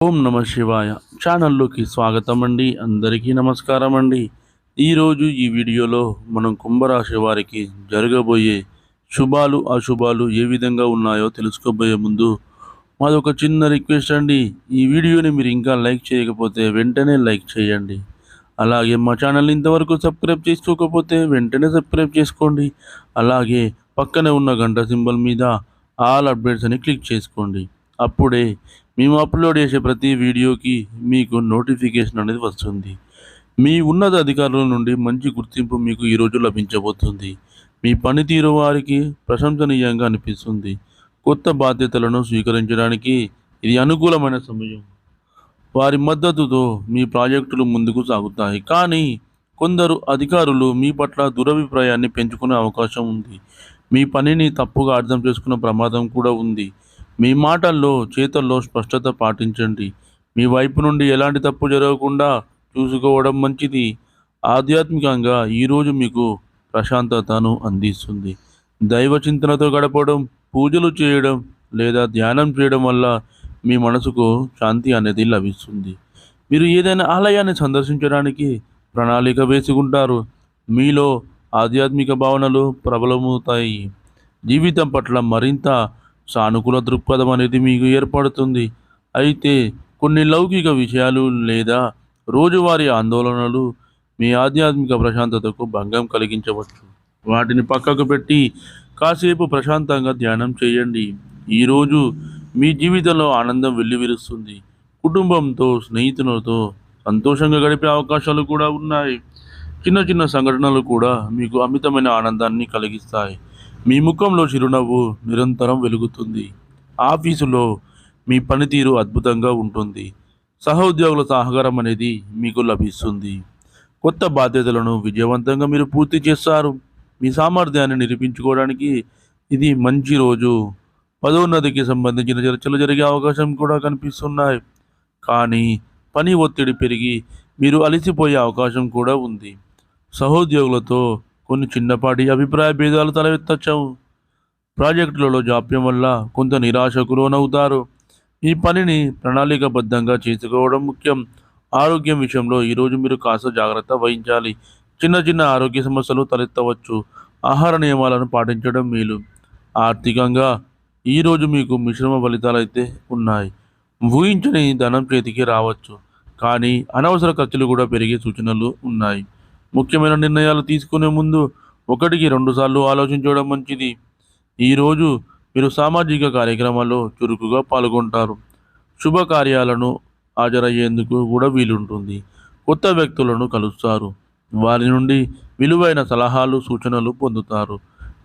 ఓం నమ శివాయ. ఛానల్లోకి స్వాగతం అండి అందరికీ నమస్కారం అండి ఈరోజు ఈ వీడియోలో మనం కుంభరాశి వారికి జరగబోయే శుభాలు అశుభాలు ఏ విధంగా ఉన్నాయో తెలుసుకోబోయే ముందు మాది ఒక చిన్న రిక్వెస్ట్ అండి. ఈ వీడియోని మీరు ఇంకా లైక్ చేయకపోతే వెంటనే లైక్ చేయండి. అలాగే మా ఛానల్ ఇంతవరకు సబ్స్క్రైబ్ చేసుకోకపోతే వెంటనే సబ్స్క్రైబ్ చేసుకోండి. అలాగే పక్కనే ఉన్న గంట సింబల్ మీద ఆల్ అప్డేట్స్ అని క్లిక్ చేసుకోండి. అప్పుడే మేము అప్లోడ్ చేసే ప్రతి వీడియోకి మీకు నోటిఫికేషన్ అనేది వస్తుంది. మీ ఉన్నత అధికారుల నుండి మంచి గుర్తింపు మీకు ఈరోజు లభించబోతుంది. మీ పనితీరు వారికి ప్రశంసనీయంగా అనిపిస్తుంది. కొత్త బాధ్యతలను స్వీకరించడానికి ఇది అనుకూలమైన సమయం. వారి మద్దతుతో మీ ప్రాజెక్టులు ముందుకు సాగుతాయి. కానీ కొందరు అధికారులు మీ పట్ల దురభిప్రాయాన్ని పెంచుకునే అవకాశం ఉంది. మీ పనిని తప్పుగా అర్థం చేసుకునే ప్రమాదం కూడా ఉంది. మీ మాటల్లో చేతల్లో స్పష్టత పాటించండి. మీ వైపు నుండి ఎలాంటి తప్పు జరగకుండా చూసుకోవడం మంచిది. ఆధ్యాత్మికంగా ఈరోజు మీకు ప్రశాంతతను అందిస్తుంది. దైవ చింతనతో గడపడం పూజలు చేయడం లేదా ధ్యానం చేయడం వల్ల మీ మనసుకు శాంతి అనేది లభిస్తుంది. మీరు ఏదైనా ఆలయాన్ని సందర్శించడానికి ప్రణాళిక వేసుకుంటారు. మీలో ఆధ్యాత్మిక భావనలు ప్రబలమవుతాయి. జీవితం పట్ల మరింత సానుకూల దృక్పథం అనేది మీకు ఏర్పడుతుంది. అయితే కొన్ని లౌకిక విషయాలు లేదా రోజువారీ ఆందోళనలు మీ ఆధ్యాత్మిక ప్రశాంతతకు భంగం కలిగించవచ్చు. వాటిని పక్కకు పెట్టి కాసేపు ప్రశాంతంగా ధ్యానం చేయండి. ఈరోజు మీ జీవితంలో ఆనందం వెల్లివిరుస్తుంది. కుటుంబంతో స్నేహితులతో సంతోషంగా గడిపే అవకాశాలు కూడా ఉన్నాయి. చిన్న చిన్న సంఘటనలు కూడా మీకు అమితమైన ఆనందాన్ని కలిగిస్తాయి. మీ ముఖంలో చిరునవ్వు నిరంతరం వెలుగుతుంది. ఆఫీసులో మీ పనితీరు అద్భుతంగా ఉంటుంది. సహోద్యోగుల సహకారం అనేది మీకు లభిస్తుంది. కొత్త బాధ్యతలను విజయవంతంగా మీరు పూర్తి చేస్తారు. మీ సామర్థ్యాన్ని నిరూపించుకోవడానికి ఇది మంచి రోజు. పదోన్నతికి సంబంధించిన చర్చలు జరిగే అవకాశం కూడా కనిపిస్తున్నాయి. కానీ పని ఒత్తిడి పెరిగి మీరు అలసిపోయే అవకాశం కూడా ఉంది. సహోద్యోగులతో కొన్ని చిన్నపాటి అభిప్రాయ భేదాలు తలెత్తచ్చు ప్రాజెక్టులలో జాప్యం వల్ల కొంత నిరాశకు లోనవుతారు ఈ పనిని ప్రణాళికబద్ధంగా చేసుకోవడం ముఖ్యం. ఆరోగ్యం విషయంలో ఈరోజు మీరు కాస్త జాగ్రత్త వహించాలి. చిన్న చిన్న ఆరోగ్య సమస్యలు తలెత్తవచ్చు. ఆహార నియమాలను పాటించడం మేలు. ఆర్థికంగా ఈరోజు మీకు మిశ్రమ ఫలితాలు అయితే ఉన్నాయి. ఊహించని ధనం చేతికి రావచ్చు. కానీ అనవసర ఖర్చులు కూడా పెరిగే సూచనలు ఉన్నాయి. ముఖ్యమైన నిర్ణయాలు తీసుకునే ముందు ఒకటికి రెండుసార్లు ఆలోచించడం మంచిది. ఈరోజు మీరు సామాజిక కార్యక్రమాల్లో చురుకుగా పాల్గొంటారు. శుభకార్యాలను హాజరయ్యేందుకు కూడా వీలుంటుంది. కొత్త వ్యక్తులను కలుస్తారు. వారి నుండి విలువైన సలహాలు సూచనలు పొందుతారు.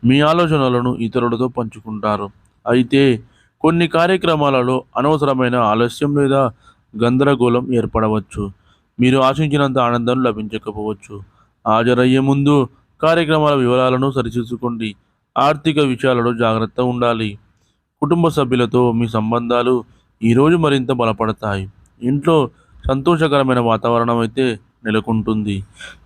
మీ ఆలోచనలను ఇతరులతో పంచుకుంటారు. అయితే కొన్ని కార్యక్రమాలలో అనవసరమైన ఆలస్యం లేదా గందరగోళం ఏర్పడవచ్చు. మీరు ఆశించినంత ఆనందం లభించకపోవచ్చు. హాజరయ్యే ముందు కార్యక్రమాల వివరాలను సరిచూసుకోండి. ఆర్థిక విషయాలలో జాగ్రత్త ఉండాలి. కుటుంబ సభ్యులతో మీ సంబంధాలు ఈరోజు మరింత బలపడతాయి. ఇంట్లో సంతోషకరమైన వాతావరణం అయితే నెలకొంటుంది.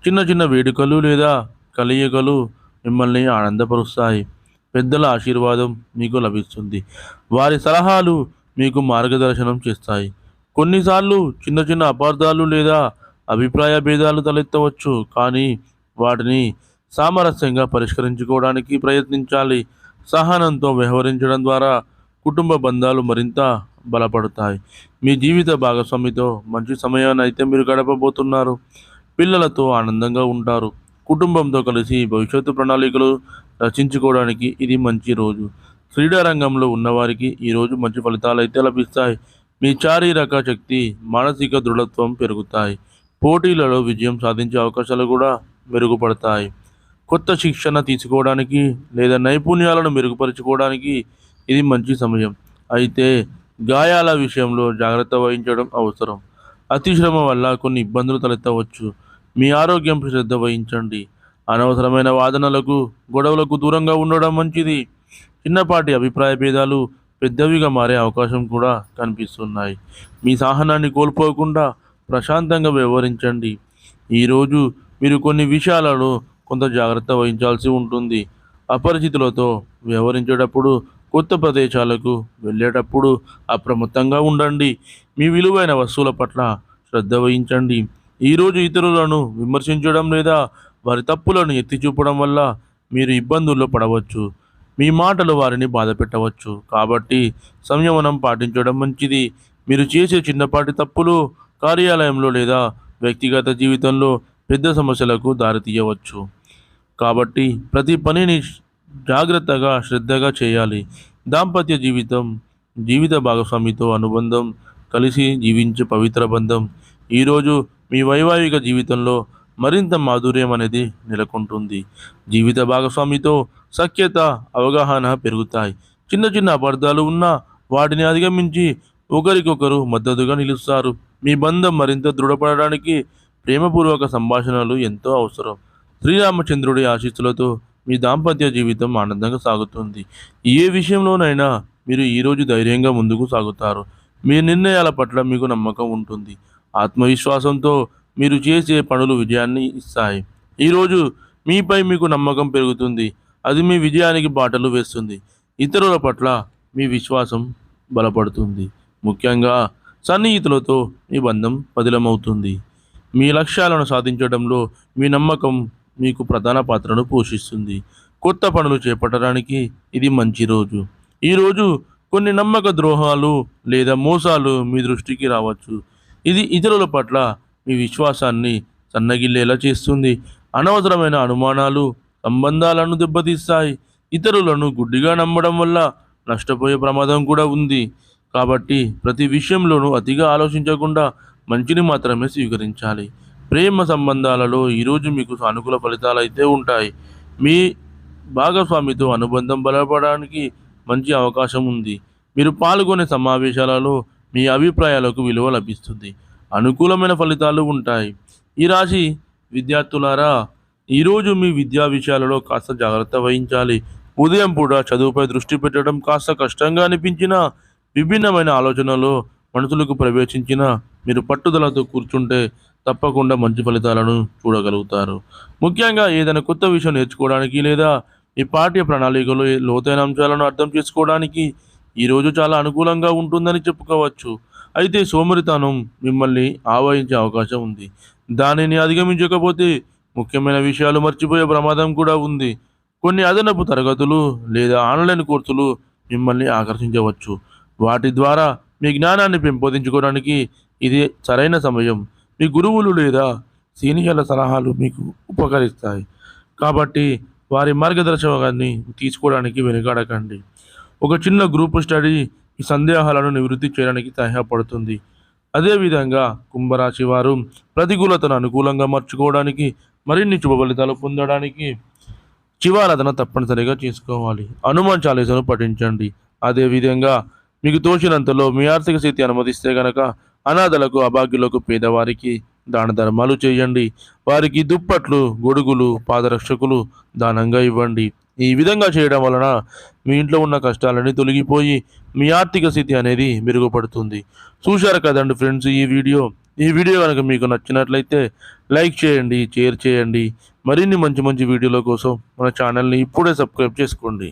చిన్న చిన్న వేడుకలు లేదా కలయికలు మిమ్మల్ని ఆనందపరుస్తాయి. పెద్దల ఆశీర్వాదం మీకు లభిస్తుంది. వారి సలహాలు మీకు మార్గదర్శనం చేస్తాయి. కొన్నిసార్లు చిన్న చిన్న అపార్థాలు లేదా అభిప్రాయ భేదాలు తలెత్తవచ్చు. కానీ వాటిని సామరస్యంగా పరిష్కరించుకోవడానికి ప్రయత్నించాలి. సహనంతో వ్యవహరించడం ద్వారా కుటుంబ బంధాలు మరింత బలపడతాయి. మీ జీవిత భాగస్వామితో మంచి సమయాన్ని అయితే మీరు గడపబోతున్నారు. పిల్లలతో ఆనందంగా ఉంటారు. కుటుంబంతో కలిసి భవిష్యత్తు ప్రణాళికలు రచించుకోవడానికి ఇది మంచి రోజు. క్రీడా రంగంలో ఉన్నవారికి ఈరోజు మంచి ఫలితాలు అయితే లభిస్తాయి. మీ శారీరక శక్తి మానసిక దృఢత్వం పెరుగుతాయి. పోటీలలో విజయం సాధించే అవకాశాలు కూడా మెరుగుపడతాయి. కొత్త శిక్షణ తీసుకోవడానికి లేదా నైపుణ్యాలను మెరుగుపరుచుకోవడానికి ఇది మంచి సమయం. అయితే గాయాల విషయంలో జాగ్రత్త వహించడం అవసరం. అతిశ్రమ వల్ల కొన్ని ఇబ్బందులు తలెత్తవచ్చు. మీ ఆరోగ్యంపై శ్రద్ధ వహించండి. అనవసరమైన వాదనలకు గొడవలకు దూరంగా ఉండడం మంచిది. చిన్నపాటి అభిప్రాయ భేదాలు పెద్దవిగా మారే అవకాశం కూడా కనిపిస్తున్నాయి. మీ సహనాన్ని కోల్పోకుండా ప్రశాంతంగా వ్యవహరించండి. ఈరోజు మీరు కొన్ని విషయాలలో కొంత జాగ్రత్త వహించాల్సి ఉంటుంది. అపరిచితులతో వ్యవహరించేటప్పుడు కొత్త ప్రదేశాలకు వెళ్ళేటప్పుడు అప్రమత్తంగా ఉండండి. మీ విలువైన వస్తువుల పట్ల శ్రద్ధ వహించండి. ఈరోజు ఇతరులను విమర్శించడం లేదా వారి తప్పులను ఎత్తి చూపడం వల్ల మీరు ఇబ్బందుల్లో పడవచ్చు. మీ మాటలు వారిని బాధ పెట్టవచ్చు. కాబట్టి సంయమనం పాటించడం మంచిది. మీరు చేసే చిన్నపాటి తప్పులు కార్యాలయంలో లేదా వ్యక్తిగత జీవితంలో పెద్ద సమస్యలకు దారితీయవచ్చు కాబట్టి ప్రతి పనిని జాగ్రత్తగా శ్రద్ధగా చేయాలి. దాంపత్య జీవితం జీవిత భాగస్వామితో అనుబంధం కలిసి జీవించే పవిత్ర బంధం. ఈరోజు మీ వైవాహిక జీవితంలో మరింత మాధుర్యం అనేది నెలకొంటుంది. జీవిత భాగస్వామితో సఖ్యత అవగాహన పెరుగుతాయి. చిన్న చిన్న అపార్థాలు ఉన్నా వాటిని అధిగమించి ఒకరికొకరు మద్దతుగా నిలుస్తారు. మీ బంధం మరింత దృఢపడడానికి ప్రేమపూర్వక సంభాషణలు ఎంతో అవసరం. శ్రీరామచంద్రుడి ఆశీస్సులతో మీ దాంపత్య జీవితం ఆనందంగా సాగుతుంది. ఏ విషయంలోనైనా మీరు ఈరోజు ధైర్యంగా ముందుకు సాగుతారు. మీ నిర్ణయాల పట్ల మీకు నమ్మకం ఉంటుంది. ఆత్మవిశ్వాసంతో మీరు చేసే పనులు విజయాన్ని ఇస్తాయి. ఈరోజు మీపై మీకు నమ్మకం పెరుగుతుంది. అది మీ విజయానికి బాటలు వేస్తుంది. ఇతరుల పట్ల మీ విశ్వాసం బలపడుతుంది. ముఖ్యంగా సన్నిహితులతో మీ బంధం పదిలమవుతుంది. మీ లక్ష్యాలను సాధించడంలో మీ నమ్మకం మీకు ప్రధాన పాత్రను పోషిస్తుంది. కొత్త పనులు చేపట్టడానికి ఇది మంచి రోజు. ఈరోజు కొన్ని నమ్మక ద్రోహాలు లేదా మోసాలు మీ దృష్టికి రావచ్చు. ఇది ఇతరుల పట్ల మీ విశ్వాసాన్ని సన్నగిల్లేలా చేస్తుంది. అనవసరమైన అనుమానాలు సంబంధాలను దెబ్బతీస్తాయి. ఇతరులను గుడ్డిగా నమ్మడం వల్ల నష్టపోయే ప్రమాదం కూడా ఉంది. కాబట్టి ప్రతి విషయంలోనూ అతిగా ఆలోచించకుండా మంచిని మాత్రమే స్వీకరించాలి. ప్రేమ సంబంధాలలో ఈరోజు మీకు సానుకూల ఫలితాలు అయితే ఉంటాయి. మీ భాగస్వామితో అనుబంధం బలపడడానికి మంచి అవకాశం ఉంది. మీరు పాల్గొనే సమావేశాలలో మీ అభిప్రాయాలకు విలువ లభిస్తుంది. అనుకూలమైన ఫలితాలు ఉంటాయి. ఈ రాశి విద్యార్థులారా ఈరోజు మీ విద్యా విషయాలలో కాస్త జాగ్రత్త వహించాలి. ఉదయం పూట చదువుపై దృష్టి పెట్టడం కాస్త కష్టంగా అనిపించినా విభిన్నమైన ఆలోచనలో మనసులకు ప్రవేశించిన మీరు పట్టుదలతో కూర్చుంటే తప్పకుండా మంచి ఫలితాలను చూడగలుగుతారు. ముఖ్యంగా ఏదైనా కొత్త విషయం నేర్చుకోవడానికి లేదా ఈ పాఠ్య ప్రణాళికలో లోతైన అంశాలను అర్థం చేసుకోవడానికి ఈరోజు చాలా అనుకూలంగా ఉంటుందని చెప్పుకోవచ్చు. అయితే సోమరితనం మిమ్మల్ని ఆవహించే అవకాశం ఉంది. దానిని అధిగమించకపోతే ముఖ్యమైన విషయాలు మర్చిపోయే ప్రమాదం కూడా ఉంది. కొన్ని అదనపు తరగతులు లేదా ఆన్లైన్ కోర్సులు మిమ్మల్ని ఆకర్షించవచ్చు. వాటి ద్వారా మీ జ్ఞానాన్ని పెంపొందించుకోవడానికి ఇది సరైన సమయం. మీ గురువులు లేదా సీనియర్ల సలహాలు మీకు ఉపకరిస్తాయి. కాబట్టి వారి మార్గదర్శకాన్ని తీసుకోవడానికి వెనుకాడకండి. ఒక చిన్న గ్రూప్ స్టడీ ఈ సందేహాలను నివృత్తి చేయడానికి సహాయపడుతుంది. అదేవిధంగా కుంభరాశి వారు ప్రతికూలతను అనుకూలంగా మార్చుకోవడానికి మరిన్ని శుభ ఫలితాలు పొందడానికి శివారాధన తప్పనిసరిగా చేసుకోవాలి. హనుమాన్ చాలీసను పఠించండి. అదేవిధంగా మీకు తోచినంతలో మీ ఆర్థిక స్థితి అనుమతిస్తే గనక అనాథలకు అభాగ్యులకు పేదవారికి దాన ధర్మాలు చేయండి. వారికి దుప్పట్లు గొడుగులు పాదరక్షకులు దానంగా ఇవ్వండి. ఈ విధంగా చేయడం వలన మీ ఇంట్లో ఉన్న కష్టాలన్నీ తొలగిపోయి మీ ఆర్థిక స్థితి అనేది మెరుగుపడుతుంది. చూశారు కదండి ఫ్రెండ్స్ ఈ వీడియో? ఈ వీడియో కనుక మీకు నచ్చినట్లయితే లైక్ చేయండి షేర్ చేయండి. మరిన్ని మంచి మంచి వీడియోల కోసం మన ఛానల్ని ఇప్పుడే సబ్స్క్రైబ్ చేసుకోండి.